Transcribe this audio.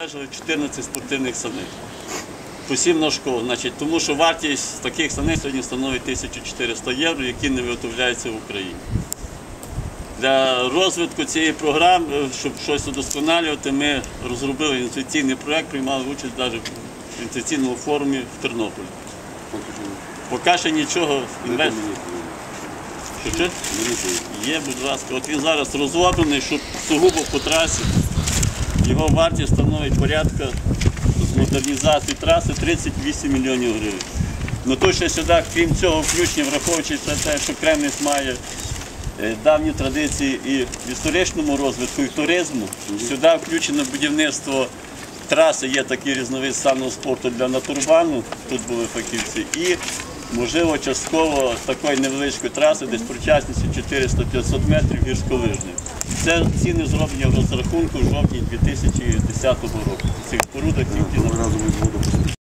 Обмежили 14 спортивних саней. По 7 на школу. Значить, тому що вартість таких саней сьогодні становить 1400 євро, які не виготовляються в Україні. Для розвитку цієї програми, е, щоб щось удосконалювати, ми розробили ініціаційний проєкт, приймали участь навіть в ініціаційному форумі в Тернополі. Поки ще нічого інвест... Що, що? Є, будь ласка. От він зараз розроблений, щоб сугубо по трасі. Його вартість становить порядка з модернізації траси 38 мільйонів гривень. Ну то ще сюди, крім цього, включення, враховуючи те, що Кремність має е, давні традиції і в історичному розвитку, і в туризму. Сюди включено будівництво траси, є такий різновид санного спорту для натурбану, тут були фахівці, і можливо частково такої невеличкої траси, десь причасністю 400-500 метрів гірськолижних. Це ціни зроблені в розрахунку в жовтні 2010 року. Цих спорудок тільки